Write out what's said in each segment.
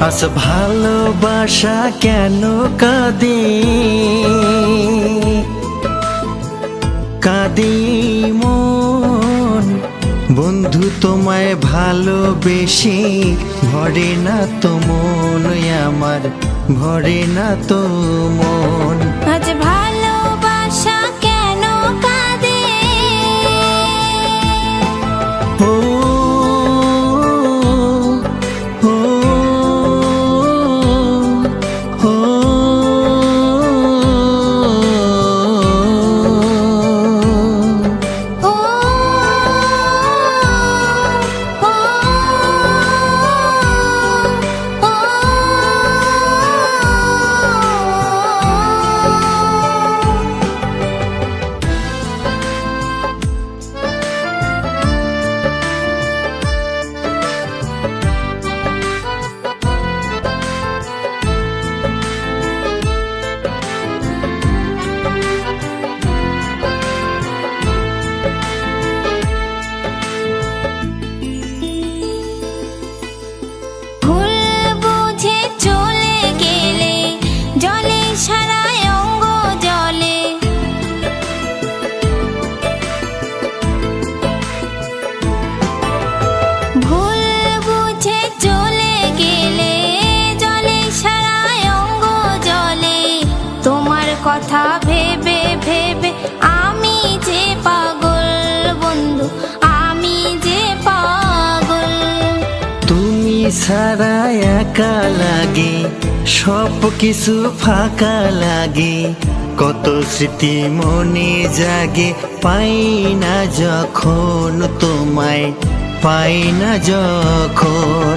আজ ভালোবাসা কেন কাঁদে? কাঁদি মন। বন্ধু তোমায় ভালোবেসে ভরে না তো মন আমার ভরে না তো মন। আজ ভালোবাসা সারা একা লাগে সব কিছু ফাঁকা লাগে। কত স্মৃতি মনে জাগে, পাই না যখন তোমায়, পাই না যখন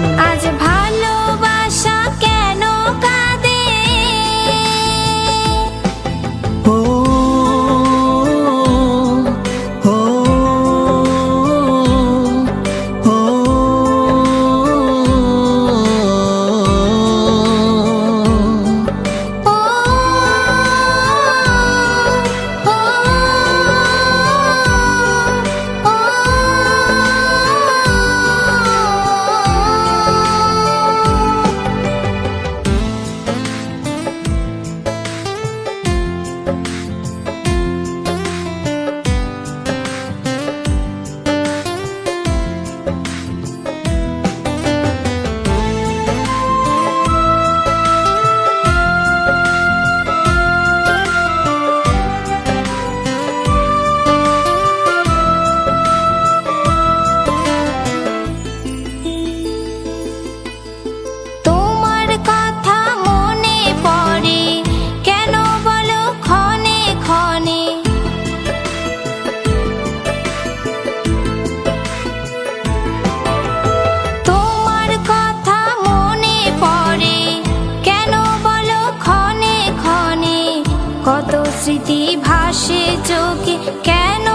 স্মৃতি ভাসে চোখে। কেন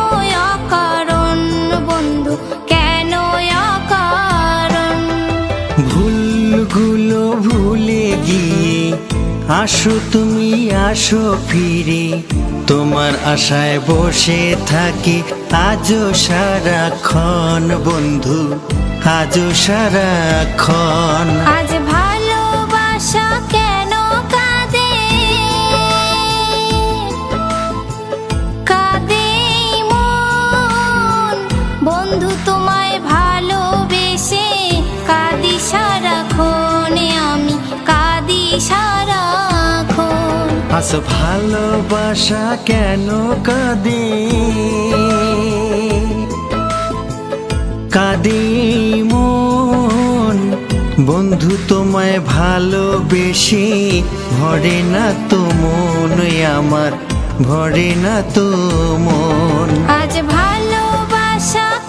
অকারণ বন্ধু কেন অকারণ? ভুলগুলো ভুলে গিয়ে আসো তুমি আসো ফিরে। তোমার আশায় বসে থাকি আজও সারাক্ষণ বন্ধু আজও সারাক্ষণ। আজ ভালোবাসা আজ ভালোবাসা কেন কাঁদে? কাঁদে মন। বন্ধু তোমায় ভালোবেসে ভরে না তো মন আমার ভরে না তো মন। আজ ভালোবাসা